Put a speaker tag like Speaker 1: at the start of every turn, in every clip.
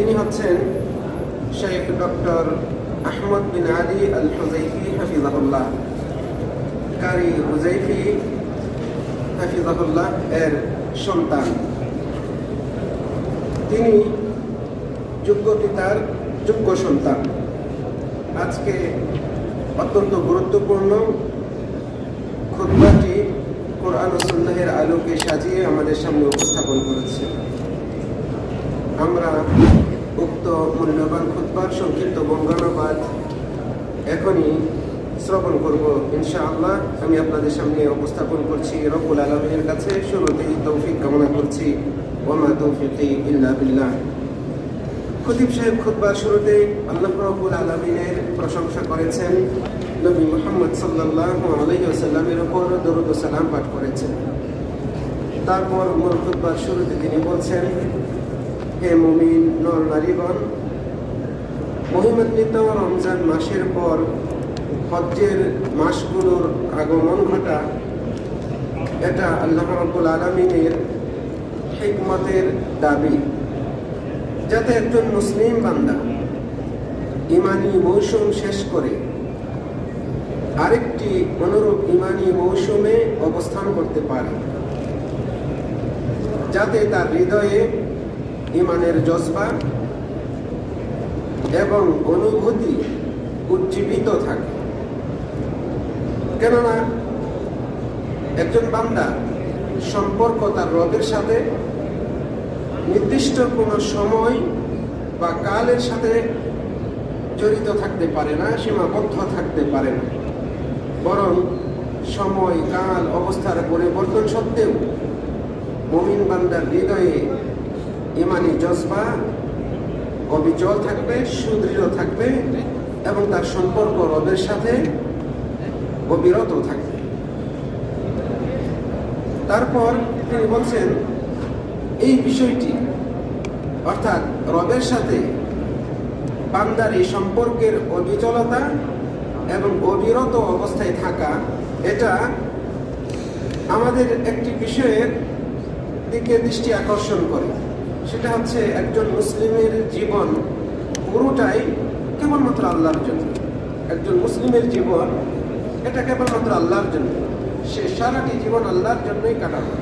Speaker 1: তিনি হচ্ছেন Sheikh doctor Ahmad bin Ali al Hudhaifi হাফিজাহুল্লাহ। কারি হুজাইফি হাফিজাহুল্লাহ এর সন্তান। তিনি যোগ্য পিতার যোগ্য সন্তান। আজকে অত্যন্ত গুরুত্বপূর্ণ খুতবাটি কোরআন সুন্নাহের আলোকে সাজিয়ে আমাদের সামনে উপস্থাপন করেছে। আমরা মূল্যবান খুতবার, সংক্ষিপ্ত বঙ্গানুবাদ এখনই শ্রবণ করব ইনশাআল্লাহ। আমি আপনাদের সামনে উপস্থাপন করছি রব্বুল আলমীর কাছে। শুরুতেই তৌফিক কামনা করছি। ওমা তৌফিকি ইল্লা বিল্লাহ। খতিব সাহেব, খুতবার শুরুতে আল্লাহ রবুল আলমিনের প্রশংসা করেছেন। নবী মোহাম্মদ সাল্লাল্লাহু আলাইহি ওয়াসাল্লামের উপর দরুদ সালাম পাঠ করেছেন। তারপর মূল খুতবার শুরুতে তিনি বলছেন হে মুমিন নর নারীগণ মহিমান্বিত রমজান মাসের পর হজ্জের মাসগুলোর আগমন ঘটা, এটা আল্লাহ রব্বুল আলমিনের হিকমতের দাবি। যাতে একজন মুসলিম বান্দা ইমানি মৌসুম শেষ করে, আরেকটি অনুরূপ ইমানি মৌসুমে অবস্থান করতে পারে। যাতে তার হৃদয়ে ইমানের জজবা এবং অনুভূতি উজ্জীবিত থাকে। কেননা একজন বান্দা সম্পর্ক তার রবের সাথে, নির্দিষ্ট কোনো সময় বা কালের সাথে জড়িত থাকতে পারে না, সীমাবদ্ধ থাকতে পারে না। বরং সময়, কাল, অবস্থার পরিবর্তন সত্ত্বেও মমিন বান্দার হৃদয়ে ইমানি জজবা, অবিচল থাকবে, সুদৃঢ় থাকবে এবং তার সম্পর্ক রবের সাথে অবিরত থাকবে। তারপর তিনি বলছেন, এই বিষয়টি, অর্থাৎ রবের সাথে বান্দার এই সম্পর্কের অবিচলতা এবং অবিরত অবস্থায় থাকা, এটা আমাদের একটি বিষয়ের দিকে দৃষ্টি আকর্ষণ করে। সেটা হচ্ছে একজন মুসলিমের জীবন পুরোটাই কেবলমাত্র আল্লাহর জন্য একজন মুসলিমের জীবন এটা কেবলমাত্র আল্লাহর জন্য সে সারাটি জীবন আল্লাহর জন্যই কাটাবে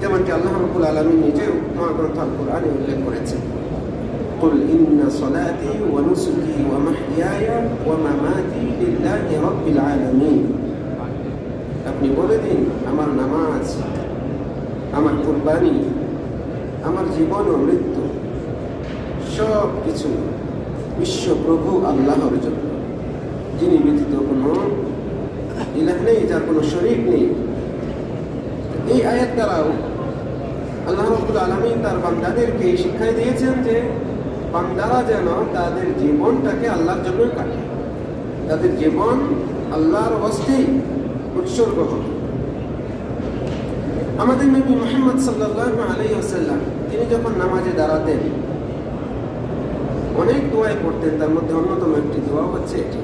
Speaker 1: যেমনটি আল্লাহ রবুল আলমী নিজেও মহাগ্রন্থ আল কোরআনে উল্লেখ করেছেন قل إن صلاتي ونسكي ومحياي ومماتي لله رب العالمين আপনি বলে দিন আমার নামাজ আমার কুরবানি আমার জীবন ও মৃত্যু, সব কিছু বিশ্বপ্রভু আল্লাহর জন্য। যিনি ব্যতীত কোনো ইলাহ নেই, যার কোনো শরীর নেই। এই আয়াত দ্বারাও আল্লাহ রবুল আলমী তার বান্দাদেরকে শিক্ষায় দিয়েছেন যে, বান্দারা যেন তাদের জীবনটাকে আল্লাহর জন্যই কাটে। তাদের জীবন আল্লাহর অবস্থায় উৎসর্গ হবে। আমাদের নবী মোহাম্মদ সাল্লাহ আলাই আসাল্লাম তিনি যখন নামাজে দাঁড়াতেন অনেক দোয়াই পড়তেন তার মধ্যে অন্যতম একটি দোয়া হচ্ছে এটি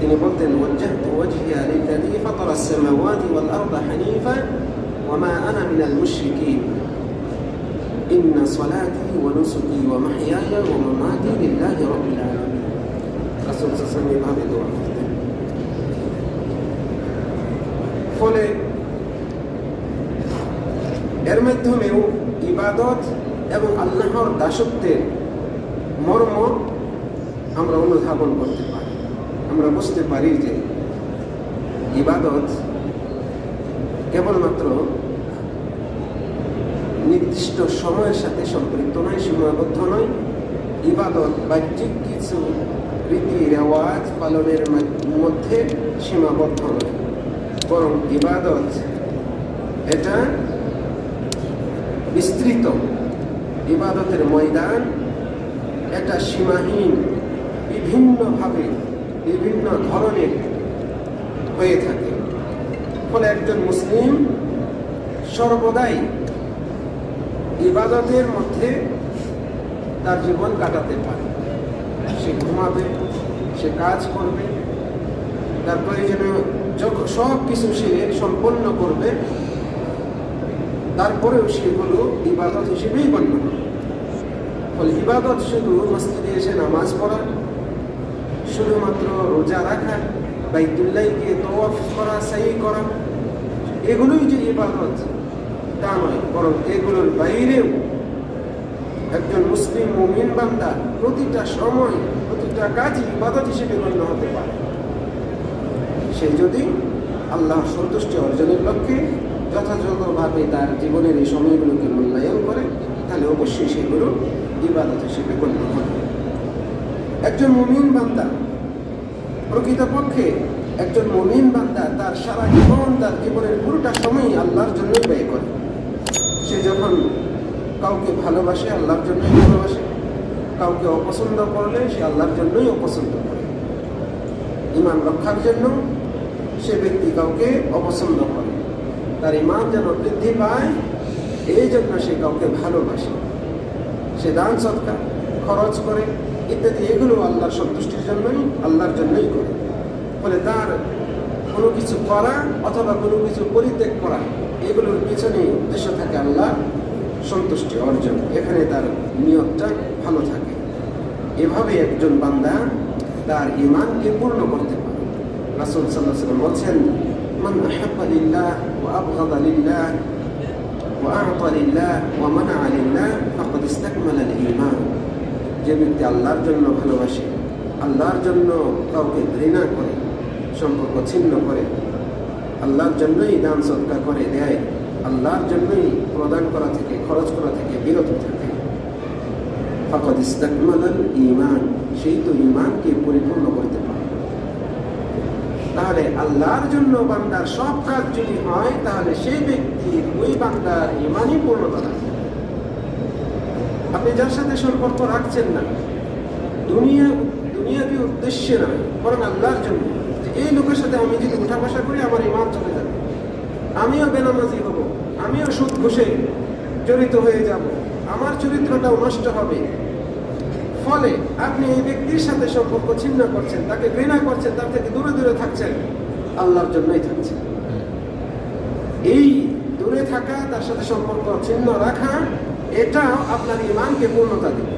Speaker 1: তিনি বলতেন وجهت وجهي للذي فطر السماوات والأرض حنيفا وما أنا من المشركين إن صلاتي ونسكي ومحياي ومماتي لله رب العالمين রাসূল সাল্লাল্লাহু এভাবে দোয়া করতেন ফলে এর মাধ্যমেও ইবাদত এবং আল্লাহর দাসত্বের মর্ম আমরা অনুধাবন করতে পারি। আমরা বুঝতে পারি যে ইবাদত কেবলমাত্র নির্দিষ্ট সময়ের সাথে সম্পৃক্ত নয়, সীমাবদ্ধ নয়। ইবাদত বাহ্যিক কিছু রীতি রেওয়াজ পালনের মধ্যে সীমাবদ্ধ নয়। বরং ইবাদত এটা বিস্তৃত। ইবাদতের ময়দান, এটা সীমাহীন, বিভিন্নভাবে, বিভিন্ন ধরনের হয়ে থাকে। ফলে একজন মুসলিম সর্বদাই ইবাদতের মধ্যে তার জীবন কাটাতে পারে। সে ঘুমাবে, সে কাজ করবে, তার প্রয়োজনীয় সব কিছু সে সম্পন্ন করবে তারপরেও সেগুলো ইবাদত হিসেবেই গণ্য হবে ফলে ইবাদত শুধু মসজিদে এসে নামাজ পড়া, শুধুমাত্র রোজা রাখা বাইতুল্লাহ গিয়ে তোয়াফ করা সাই করা, এগুলোই যে ইবাদত, তা নয়, বরং এগুলোর বাইরেও একজন মুসলিম মুমিন বান্দা প্রতিটা সময়, প্রতিটা কাজই ইবাদত হিসেবে গণ্য হতে পারে। সে যদি আল্লাহ সন্তুষ্টি অর্জনের লক্ষ্যে যথাযথভাবে তার জীবনের এই সময়গুলোকে মূল্যায়ন করে, তাহলে অবশ্যই সেগুলো ইবাদত হিসেবে গণ্য হবে। একজন মুমিন বান্দা প্রকৃতপক্ষে একজন মুমিন বান্দা তার সারা জীবন তার জীবনের পুরোটা সময় আল্লাহর জন্যই ব্যয় করে। সে যখন কাউকে ভালোবাসে, আল্লাহর জন্যই ভালোবাসে। কাউকে অপছন্দ করলে, সে আল্লাহর জন্যই অপছন্দ করে। ইমান রক্ষার জন্য সে ব্যক্তি কাউকে অপছন্দ করে। তার ইমান যেন বৃদ্ধি পায়, এই জন্য সে কাউকে ভালোবাসে। সে দান সৎকা খরচ করে, ইত্যাদি, এগুলো আল্লাহর সন্তুষ্টির জন্যই, আল্লাহর জন্যই করে। ফলে তার কোনো কিছু করা অথবা কোনো কিছু পরিত্যাগ করা, এগুলোর পিছনে উদ্দেশ্য থাকে আল্লাহ সন্তুষ্টি অর্জন। এখানে তার নিয়তটা ভালো থাকে। এভাবে একজন বান্দা তার ইমানকে পূর্ণ করতে পারে। রাসুল সাল্লাহ সাল্লাম বলছেন ওয়া আবগাদা লিল্লাহ ওয়া আ'তা লিল্লাহ ওয়া মানা'a লিল্লাহ ফাকাদ ইসতাকমালা আল-ঈমান যে ব্যক্তি আল্লাহর জন্য ভালোবাসে, আল্লাহর জন্য কাউকে ঘৃণা করে, সম্পর্ক ছিন্ন করে, আল্লাহর জন্যই দান সৎকার করে, দেয়, আল্লাহর জন্যই প্রদান করা থেকে, খরচ করা থেকে, বিরত থাকে। ফাকাদ ইস্তাকমালাল ঈমান সেই তো ঈমানকে পরিপূর্ণ করতে তাহলে আল্লাহর জন্য বান্দার সব কাজ যদি হয়, তাহলে সেই ব্যক্তি ওই বান্দার ইমানই পূর্ণতা রাখে আপনি যার সাথে সম্পর্ক রাখছেন না, দুনিয়া দুনিয়াবি উদ্দেশ্যে নয়, বরং আল্লাহর জন্য। এই লোকের সাথে আমি যদি উঠা বসা করি, আমার ইমান চলে যাবে। আমিও বেনামাজি হব, আমিও সুদ ঘুষে জড়িত হয়ে যাব, আমার চরিত্রটাও নষ্ট হবে। ফলে আপনি এই ব্যক্তির সাথে সম্পর্ক ছিন্ন করছেন, তাকে ঘৃণা করছেন, তার থেকে দূরে দূরে থাকছেন, আল্লাহর জন্যই থাকছেন এই দূরে থাকা, তার সাথে সম্পর্ক ছিন্ন রাখা, এটাও আপনার ইমানকে পূর্ণতা দেবে।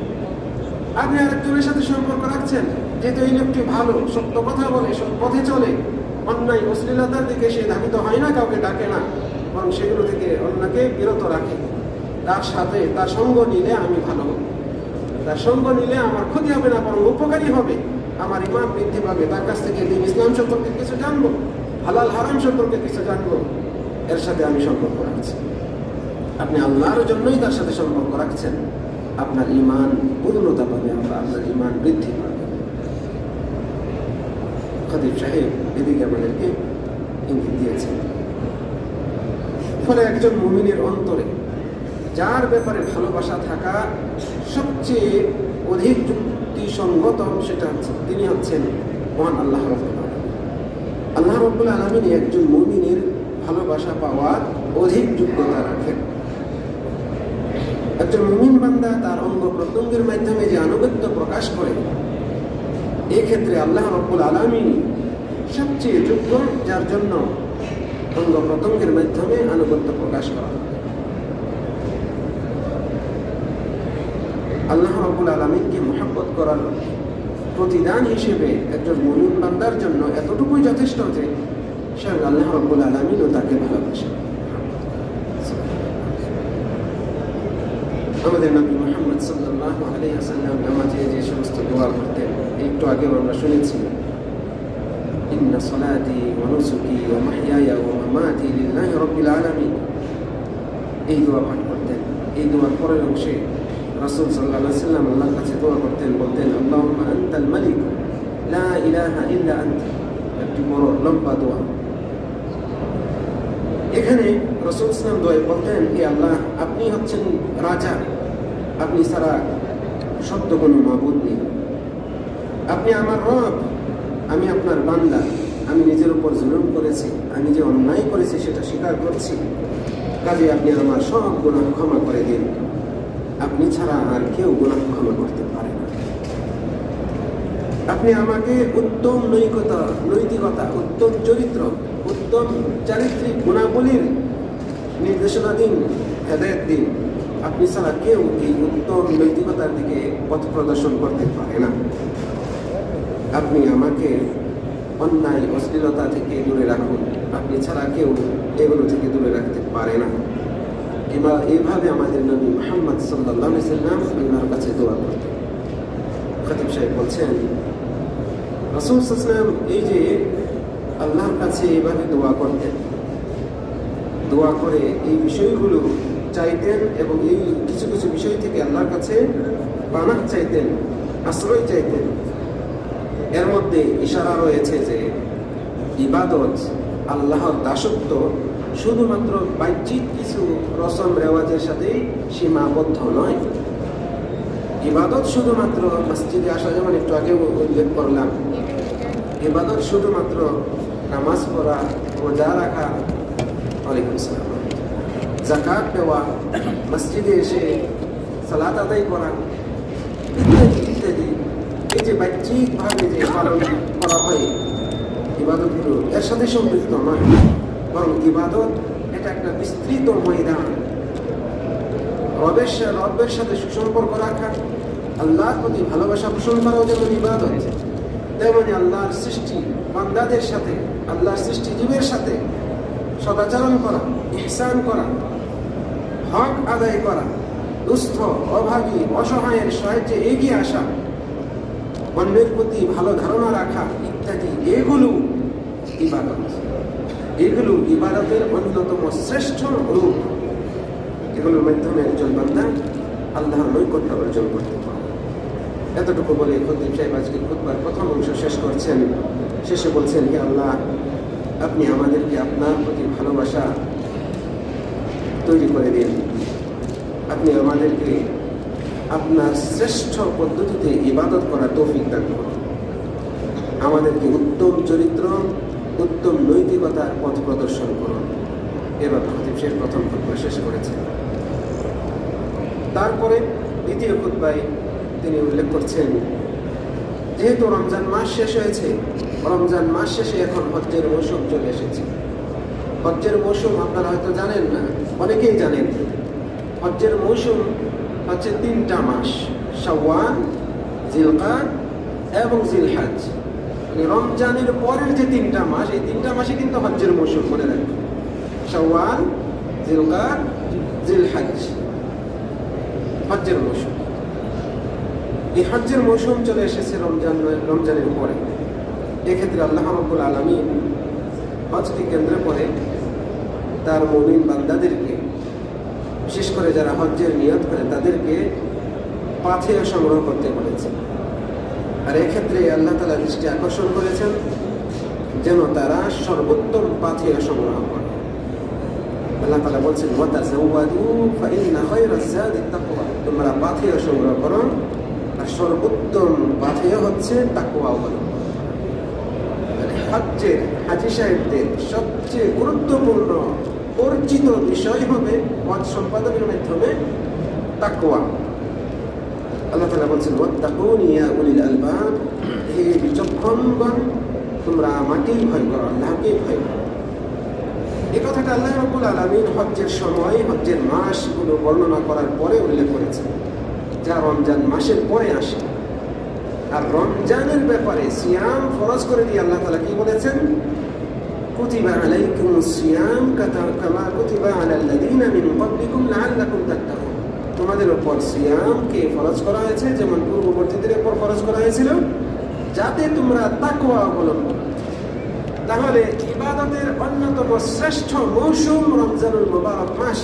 Speaker 1: আপনি আরেকজনের সাথে সম্পর্ক রাখছেন যেহেতু এই লোকটি ভালো, সত্য কথা বলে সব পথে চলে, অন্যায়, অশ্লীলতার দিকে সে ধাবিত হয় না, কাউকে ডাকে না, বরং সেগুলো থেকে অন্যকে বিরত রাখে। তার সাথে তার সঙ্গ নিলে আমি ভালো হব। তার সঙ্গ নিলে আমার ক্ষতি হবে না, বরং উপকারী হবে। আমার ইমান বৃদ্ধি পাবে। তার কাছ থেকে ইসলাম সম্পর্কে কিছু জানব, হালাল হারাম সম্পর্কে কিছু জানব। এর সাথে আমি সম্পর্ক রাখছি। আপনি আল্লাহর জন্যই তার সাথে সম্পর্ক রাখছেন। আপনার ইমান পূর্ণতা পাবে আপনার ইমান বৃদ্ধি পাবে। খদিব সাহেব এদিকে আমাদেরকে ইঙ্গিত দিয়েছেন। ফলে একজন মুমিনের অন্তরে যার ব্যাপারে ভালোবাসা থাকা সবচেয়ে অধিক যুক্তিসঙ্গত সেটা হচ্ছে, তিনি হচ্ছেন মহান আল্লাহ আল্লাহ রব্বুল আলমিন একজন মুমিনের ভালোবাসা পাওয়ার অধিক যোগ্যতা রাখেন। একজন মুমিন বান্দা তার অঙ্গ প্রত্যঙ্গের মাধ্যমে যে আনুগত্য প্রকাশ করে, এক্ষেত্রে আল্লাহ রব্বুল আলমিন সবচেয়ে যোগ্য, যার জন্য অঙ্গ প্রত্যঙ্গের মাধ্যমে আনুগত্য প্রকাশ করা হয়। আল্লাহ রব্বুল আলমিনকে মোহাব্বত করার প্রতিদান হিসেবে একজন মুমিন বান্দার জন্য এতটুকুই যথেষ্ট যে স্বয়ং আল্লাহ রব্বুল আলমিনও তাকে ভালোবাসে আমাদের নবী মোহাম্মদ সাল্লাহ আলী আসাল্লাম নামাজে যে সমস্ত দোয়া করতেন একটু আগেও আমরা শুনেছি إن صلاتي ونسكي ومحياي ومماتي لله رب العالمين এই দোয়া পাঠ করতেন এই দোয়ার পরের অংশে রাসূল সাল্লাম আল্লাহর কাছে দোয়া করতেন, বলতেন আনতাল মালিক, লা একটি বড়, লম্বা দোয়া। এখানে রসুল ইসলাম দোয়ায় বলতেন, হে আল্লাহ, আপনি হচ্ছেন রাজা। আপনি সারা সত্য কোনো মাবুদ নেই। আপনি আমার রব, আমি আপনার বান্দা। আমি নিজের উপর জুলুম করেছি, আমি যে অন্যায় করেছি সেটা স্বীকার করছি। কাজে আপনি আমার সব গুণাহ ক্ষমা করে দিন। আপনি ছাড়া আর কেউ গুণাহ ক্ষমা করতে পারে না। আপনি আমাকে উত্তম নৈকতা, নৈতিকতা, উত্তম চরিত্র, উত্তম চারিত্রিক গুণাবলীর নির্দেশনা দিন, হেদায়ত দিন। আপনি ছাড়া কেউ এই উত্তম নৈতিকতার দিকে পথ প্রদর্শন করতে পারে না। আপনি আমাকে অন্যায়, অশ্লীলতা থেকে দূরে রাখুন। আপনি ছাড়া কেউ এগুলো থেকে দূরে রাখতে পারে না। এবার এইভাবে আমাদের নবী মোহাম্মদ সাল্লাহ সাল্লাম আল্লাহর কাছে দোয়া করতেন। খতিব সাহেব বলছেন, রসুল সাল্লাম এই যে আল্লাহর কাছে এইভাবে দোয়া করতেন, দোয়া করে এই বিষয়গুলো চাইতেন এবং এই কিছু কিছু বিষয় থেকে আল্লাহর কাছে পানাহ চাইতেন, আশ্রয় চাইতেন। এর মধ্যে ইশারা রয়েছে যে ইবাদত আল্লাহর দাসত্ব শুধুমাত্র বাহ্যিক কিছু রসম রেওয়াজের সাথেই সীমাবদ্ধ নয়। ইবাদত শুধুমাত্র মসজিদে আসা, যেমন একটু আগে উল্লেখ করলাম। ইবাদত শুধুমাত্র নামাজ পড়া, রোজা রাখা, ওয়ালাইকুম সালাম জাকাত দেওয়া, মসজিদে এসে সালাত আদায় করা, ইত্যাদি ইত্যাদি। এই যে বাহ্যিকভাবে যে পালন করা হয়, ইবাদতগুলো এর সাথে সম্পৃক্ত নয়। বরং ইবাদত এটা একটা বিস্তৃত ময়দান। রবের রবের সাথে সুসম্পর্ক রাখা, আল্লাহর প্রতি ভালোবাসা পোষণ করাও যেমন ইবাদত, তেমনি আল্লাহর সৃষ্টি বান্দাদের সাথে, আল্লাহর সৃষ্টি জীবের সাথে সদাচরণ করা, ইহসান করা, হক আদায় করা, দুস্থ অভাবী অসহায়ের সাহায্যে এগিয়ে আসা, অন্যের প্রতি ভালো ধারণা রাখা ইত্যাদি, এগুলো ইবাদত। এগুলো ইবাদতের অন্যতম শ্রেষ্ঠ রূপ। এগুলোর মাধ্যমে একজন বান্দা আল্লাহর নৈকট্য অর্জন করতে পারে। এতটুকু বলে খদ্দিম সাহেব আজকে খুতবার প্রথম অংশ শেষ করছেন। শেষে বলছেন, হে আল্লাহ, আপনি আমাদেরকে আপনার প্রতি ভালোবাসা তৈরি করে দিন। আপনি আমাদেরকে আপনার শ্রেষ্ঠ পদ্ধতিতে ইবাদত করার তৌফিক দান করুন। আমাদেরকে উত্তম চরিত্র উত্তম নৈতিকতার পথ প্রদর্শন করুন। এবার খতিব সাহেব প্রথম খুতবা শেষ করেছেন। তারপরে দ্বিতীয় খুতবায় তিনি উল্লেখ করছেন, যেহেতু রমজান মাস শেষ হয়েছে, রমজান মাস শেষে এখন হজ্জের মৌসুম চলে এসেছে। হজ্জের মৌসুম আপনারা হয়তো জানেন না, অনেকেই জানেন। হজ্জের মৌসুম হচ্ছে তিনটা মাস, শাওয়াল, জিলকাদ এবং জিলহাজ। রমজানের পরের যে তিনটা মাস, এই তিনটা মাসে কিন্তু হজ্জের মৌসুম, মনে রাখবেন। শাওয়াল জিলকাদ জিলহাজ হজ্জের মৌসুম। এই হজ্জের মৌসুম চলে এসেছে রমজান, রমজানের পরে। এক্ষেত্রে আল্লাহ রব্বুল আলমী হজকে কেন্দ্র করে তার মমিন বান্দাদেরকে, বিশেষ করে যারা হজ্জের নিয়ত করে, তাদেরকে পাথেয় সংগ্রহ করতে বলেছে আর এক্ষেত্রে আল্লাহ তালা দৃষ্টি আকর্ষণ করেছেন যেন তারা সর্বোত্তম পাথেয় সংগ্রহ করে। আল্লাহ তালা বলছেন ওয়াতাজাওয়াদু ফাইন্না খায়রাজ যাদি তাকওয়া। তোমরা পাথেয় সংগ্রহ করো আর সর্বোত্তম পাথেয় হচ্ছে তাকওয়া অবলম্বন মানে হজ্জের হাজি সাহেবদের সবচেয়ে গুরুত্বপূর্ণ পরিচিত বিষয় হবে হজ সম্পাদনের মাধ্যমে তাকওয়া। আল্লাহ তালা বলছেন ইয়া উলিল হে বিচক্ষণগণ, তোমরা আমাকেই ভয় করো, আল্লাহকেই ভয় করো। কথাটা আল্লাহ আলমিন হজ্জের সময়, হজ্জের মাসগুলো বর্ণনা করার পরে উল্লেখ করেছেন, যা রমজান মাসের পরে আসে। আর রমজানের ব্যাপারে সিয়াম ফরজ করে দিয়ে আল্লাহ তালা কি বলেছেন? কুতিবা আলাইকুম সিয়াম কামা কুতিবা আলাল্লাযীনা মিন ক্বাবলিকুম লাআল্লাকুম তোমাদের উপর সিয়ামকে ফরজ করা হয়েছে, যেমন পূর্ববর্তীদের উপর ফরজ করা হয়েছিল, যাতে তোমরা তাকুয়া অবলম্বন তাহলে ইবাদতের অন্যতম শ্রেষ্ঠ মৌসুম রমজানুল মুবারক মাস।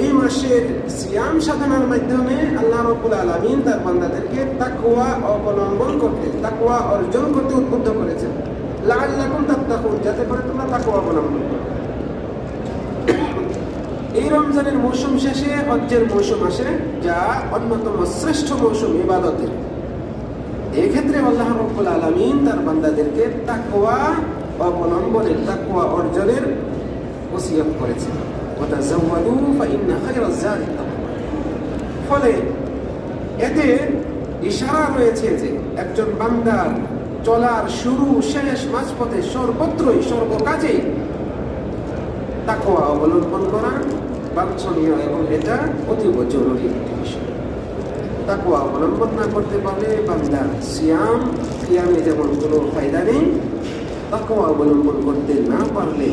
Speaker 1: এই মাসের সিয়াম সাধনার মাধ্যমে আল্লাহ রব্বুল আলমিন তার বান্দাদেরকে তাকুয়া অবলম্বন করতে তাকুয়া অর্জন করতে উদ্বুদ্ধ করেছেন। লাল্লাকুম তাত্তাকুন, যাতে করে তোমরা তাকুয়া অবলম্বন এই রমজানের মৌসুম শেষে হজ্জের মৌসুম আসে, যা অন্যতম শ্রেষ্ঠ মৌসুম ইবাদতের। এক্ষেত্রে আল্লাহ রব্বুল আলমিন তার বান্দাদেরকে তাকোয়া অবলম্বনের তাকোয়া অর্জনের ওসিয়ত করেছেন। ফলে এতে ইশারা রয়েছে যে একজন বান্দার চলার শুরু, শেষ, মাঝপথে সর্বত্রই, সর্বকাজেই তাকোয়া অবলম্বন করা বাঞ্ছনীয় এবং এটা অতীব জরুরি একটি বিষয়। তাকে অবলম্বন না করতে পারলে বান্দা সিয়াম, সিয়ামে যেমন কোনো ফায়দা নেই। তাকে অবলম্বন করতে না পারলে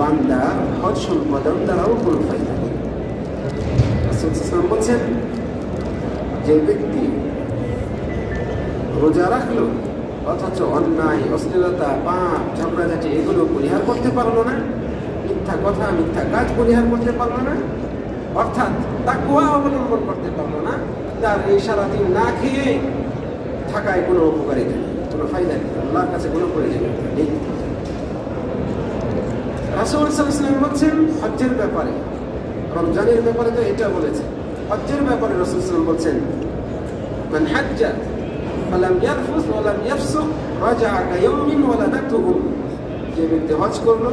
Speaker 1: বান্দা হজ সম্পাদন দ্বারাও কোনো ফায়দা নেই। সাল্লাল্লাহু বলছেন, যে ব্যক্তি রোজা রাখল, অথচ অন্যায়, অশ্লীলতা, পাপ, ঝগড়াঝাটি, এগুলো পরিহার করতে পারল না মিথ্যা কথা, মিথ্যা কাজ পরিহার করতে পারল না। অর্থাৎ তাকুয়া অবলম্বন করতে পারল না। তার এই সারাদিন না খেয়ে থাকায় কোনো উপকারিতা নেই, কোনো ফায়দা নেই। আল্লাহর কাছে কোনো প্রয়োজনীয়তা নেই। রাসূল সাল্লাল্লাহু বলছেন, হজ্জের ব্যাপারে, রমজানের ব্যাপারে তো এটা বলেছে হজ্জের ব্যাপারে রাসূল সাল্লাল্লাহু বলছেন, মান হাজ্জা ফালাম ইয়ারফুস ওয়ালাম ইয়াফসুক রাজা কায়াউমিন ওয়ালাদাতুহু যে ব্যক্তি হজ করল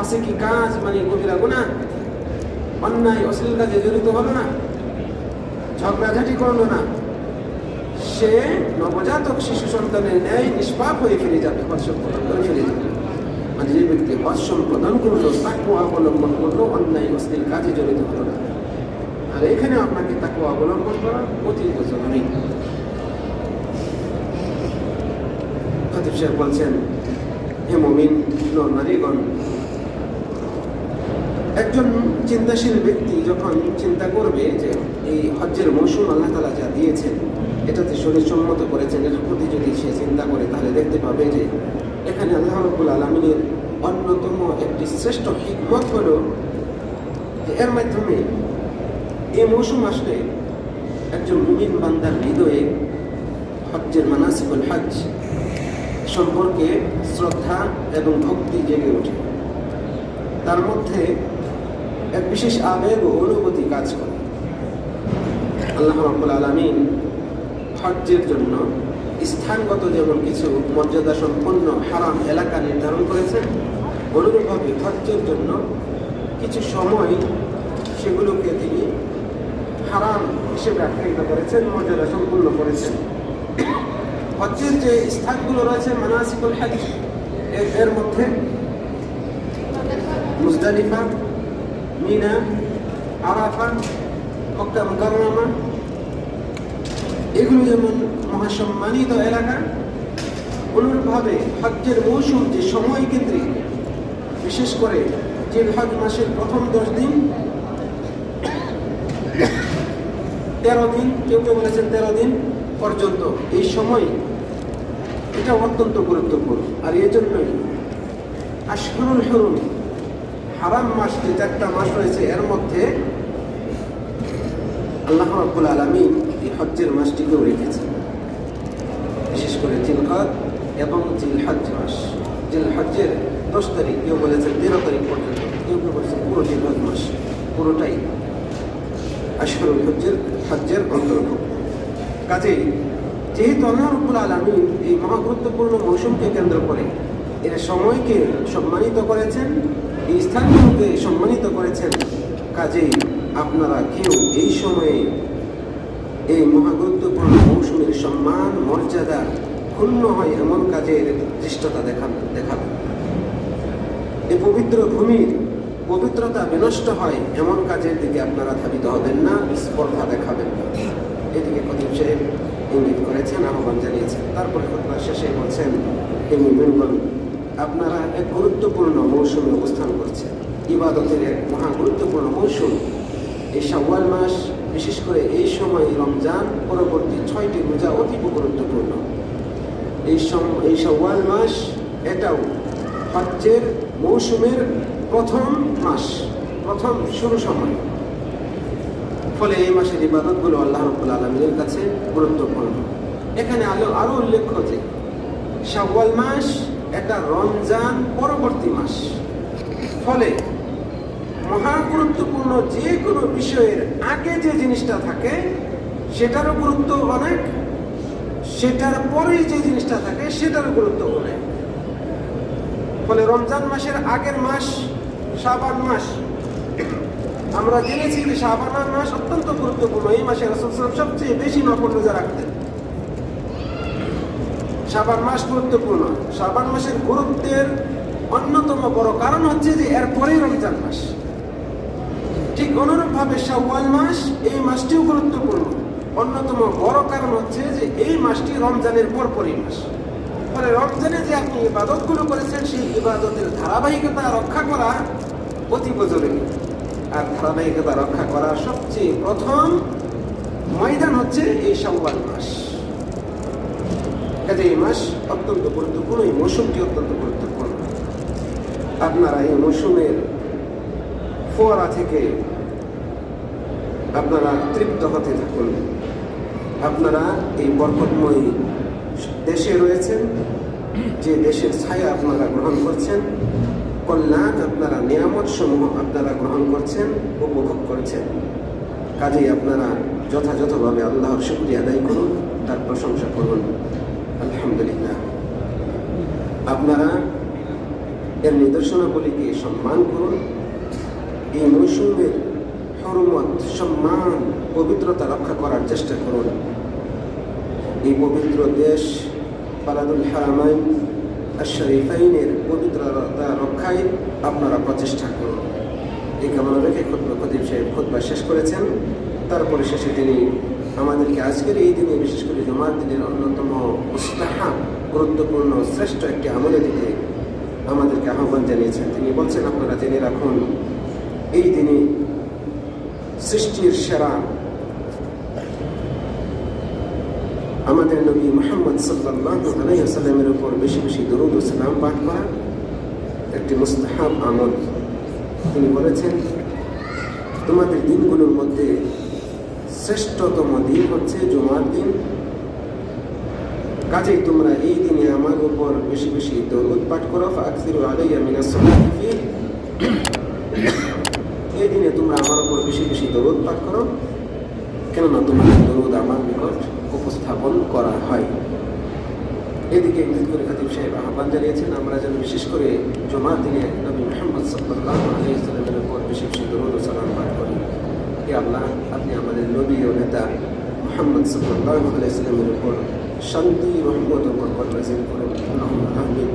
Speaker 1: আছে কি কাজ মানে কবিরা গুনাহ অন্যায় অশ্লীল কাজে জড়িত হলো না। ঝগড়াঝাটি করল না। সে নবজাতক শিশু সন্তানের ন্যায় নিষ্পাপ হয়ে ফিরে যাবে হজ করে ফিরে যাবে। মানে যে ব্যক্তি হজ সম্পাদন করল, তাকে অবলম্বন করল, অন্যায় অশ্লীল কাজে জড়িত হলো না। আর এখানে আপনাকে তাকে অবলম্বন করা অতি জরুরি খতিব সাহেব বলছেন, হে মমিন নর নারীগণ একজন চিন্তাশীল ব্যক্তি যখন চিন্তা করবে যে এই হজ্জের মৌসুম আল্লাহ তালা যা দিয়েছেন, এটাতে শরীর সম্মত করেছেন, এর প্রতি যদি সে চিন্তা করে, তাহলে দেখতে পাবে যে এখানে আল্লাহ রবুল আলমিনের অন্যতম একটি শ্রেষ্ঠ হিকমত হল এর মাধ্যমে এই মৌসুম আসলে একজন মুমিন বান্দার হৃদয়ে হজ্জের মানাসিকুল হজ সম্পর্কে শ্রদ্ধা এবং ভক্তি জেগে ওঠে। তার মধ্যে এক বিশেষ আবেগ ও অনুভূতি কাজ করে। আল্লাহ রব্বুল আলমিন হজ্জের জন্য স্থানগত যেমন কিছু মর্যাদা সম্পন্ন হারাম এলাকা নির্ধারণ করেছেন, অনুরূপভাবে হজ্জের জন্য কিছু সময় সেগুলোকে তিনি হারাম হিসেবে আখ্যায়িত করেছেন, মর্যাদা সম্পূর্ণ করেছেন। হজ্জের যে স্থানগুলো রয়েছে, মানাসিকুল হজ এর- এর মধ্যে Muzdalifah Mina Arafah Mecca Mukarramah এগুলো যেমন মহাসম্মানিত এলাকা, অনুরূপভাবে হজ্জের মৌসুম যে সময় কেন্দ্রিক, বিশেষ করে যে হজ মাসের প্রথম দশ দিন, তেরো দিন, কেউ কেউ বলেছেন তেরো দিন পর্যন্ত এই সময়, এটা অত্যন্ত গুরুত্বপূর্ণ। আর এই জন্যই আশহরুল হরুন হারাম মাস যে চারটা মাস রয়েছে, এর মধ্যে আল্লাহ রব্বুল আলমী এই হজ্জের মাসটিকেও রেখেছেন। বিশেষ করে জিলহদ এবং জিলহজ মাস। জিলহজ্জের দশ তারিখ, কেউ বলেছেন তেরো তারিখ পর্যন্ত, কেউ কেউ বলেছেন পুরো জিলহজ মাস, পুরোটাই আশহরুল হজ্জের হজ্জের অন্তর্ভুক্ত। কাজেই যেহেতু আল্লাহ রব্বুল আলমী এই মহা গুরুত্বপূর্ণ মৌসুমকে কেন্দ্র করে এর সময়কে সম্মানিত করেছেন এই স্থানগুলোকে সম্মানিত করেছেন কাজেই আপনারা কেউ এই সময়ে এই মহা গুরুত্বপূর্ণ মৌসুমের সম্মান, মর্যাদা ক্ষুণ্ণ হয় এমন কাজের দৃষ্টতা দেখাবেন দেখাবেন। এই পবিত্র ভূমির পবিত্রতা বিনষ্ট হয় এমন কাজের দিকে আপনারা ধাবিত হবেন না, স্পর্ধা দেখাবেন না। এদিকে খতিব সাহেব ইঙ্গিত করেছেন, আহ্বান জানিয়েছেন। তারপরে খতবা শেষে বলছেন হে মুমিনগণ আপনারা এক গুরুত্বপূর্ণ মৌসুমে অবস্থান করছেন। ইবাদতের এক মহা গুরুত্বপূর্ণ মৌসুম। এই শাওয়াল মাস, বিশেষ করে এই সময় রমজান, পরবর্তী ছয়টি রোজা অতীব গুরুত্বপূর্ণ। এই এই শাওয়াল মাস এটাও হজ্জের মৌসুমের প্রথম মাস, প্রথম শুরু সময়। ফলে এই মাসের ইবাদতগুলো আল্লাহ রব্বুল আলমীর কাছে গুরুত্বপূর্ণ। এখানে আলো আরও উল্লেখ্য যে, শাওয়াল মাস এটা রমজান পরবর্তী মাস। ফলে মহা গুরুত্বপূর্ণ যে কোনো বিষয়ের আগে যে জিনিসটা থাকে, সেটারও গুরুত্ব অনেক, সেটার পরে যে জিনিসটা থাকে, সেটারও গুরুত্ব অনেক। ফলে রমজান মাসের আগের মাস, শাবান মাস, আমরা জেনেছি যে শাবান মাস অত্যন্ত গুরুত্বপূর্ণ। এই মাসে সবচেয়ে বেশি নফল রোজা রাখতেন। শাবান মাস গুরুত্বপূর্ণ। শাবান মাসের গুরুত্বের অন্যতম বড় কারণ হচ্ছে যে এর পরেই রমজান মাস। ঠিক অনুরূপভাবে শাওয়াল মাস এই মাসটিও গুরুত্বপূর্ণ। অন্যতম বড় কারণ হচ্ছে যে এই মাসটি রমজানের পরপরই মাস। ফলে রমজানে যে আপনি ইবাদতগুলো করেছেন, সেই ইবাদতের ধারাবাহিকতা রক্ষা করা অতীব জরুরি। আর ধারাবাহিকতা রক্ষা করার সবচেয়ে প্রথম ময়দান হচ্ছে এই শাওয়াল মাস। কাজে এই মাস অত্যন্ত গুরুত্বপূর্ণ, এই মৌসুমটি অত্যন্ত গুরুত্বপূর্ণ। আপনারা এই মৌসুমের ফোয়ারা থেকে আপনারা তৃপ্ত হতে থাকুন। আপনারা এই বরকতময় দেশে রয়েছেন, যে দেশের ছায়া আপনারা গ্রহণ করছেন, কল্যাণ আপনারা, নিয়ামত সমূহ আপনারা গ্রহণ করছেন, উপভোগ করছেন। কাজেই আপনারা যথাযথভাবে আল্লাহর শুক্রিয়া আদায় করুন, তার প্রশংসা করুন। আলহামদুলিল্লাহ। আপনারা এর নিদর্শনাবলীকে সম্মান করুন। এই মৌসুমের হরমত, সম্মান, পবিত্রতা রক্ষা করার চেষ্টা করুন। এই পবিত্র দেশ পালাদুল হারামাইন আর শরীফাইনের পবিত্রতা রক্ষায় আপনারা প্রচেষ্টা করুন। এই কামনা রেখে খুদ্া খতিব সাহেব খুদ্া শেষ করেছেন। তারপরে শেষে তিনি আমাদেরকে আজকের এই দিনে, বিশেষ করে জমার দিনের অন্যতম মুস্তাহাব, গুরুত্বপূর্ণ, শ্রেষ্ঠ একটি আমলে দিতে আমাদেরকে আহ্বান জানিয়েছেন। তিনি বলছেন, আপনারা জেনে রাখুন, এই দিনে সৃষ্টির সেরা আমাদের নবী মোহাম্মদ সাল্লামের উপর বেশি বেশি দরুদ সালাম পাঠ করা একটি মুস্তাহাব আমল। তিনি বলেছেন, তোমাদের দিনগুলোর মধ্যে শ্রেষ্ঠতম দিন হচ্ছে জুমার দিন। কাজেই তোমরা এই দিনে আমার উপর বেশি বেশি দরুদ পাঠ করো, ফাকসিরু আলাইয়া মিনাস সালাতি এই দিনে তোমরা আমার উপর বেশি বেশি দরুদ পাঠ করো, কেননা তোমাদের দরুদ আমার নিকট উপস্থাপন করা হয়। এদিকে ইঙ্গিত করে খাতিব সাহেব আহ্বান জানিয়েছেন, আমরা যেন বিশেষ করে জমার দিনে নবী মোহাম্মদ সাল্লাহ আলাইসালামের উপর বেশি বেশি ও সালাম পাঠ করি। হে আল্লাহ, আপনি আমাদের নবী ও নেতা মোহাম্মদ সাল্লাহ ইসলামের উপর শান্তি, রহমত বরকত নাজিল করুন। আমিন।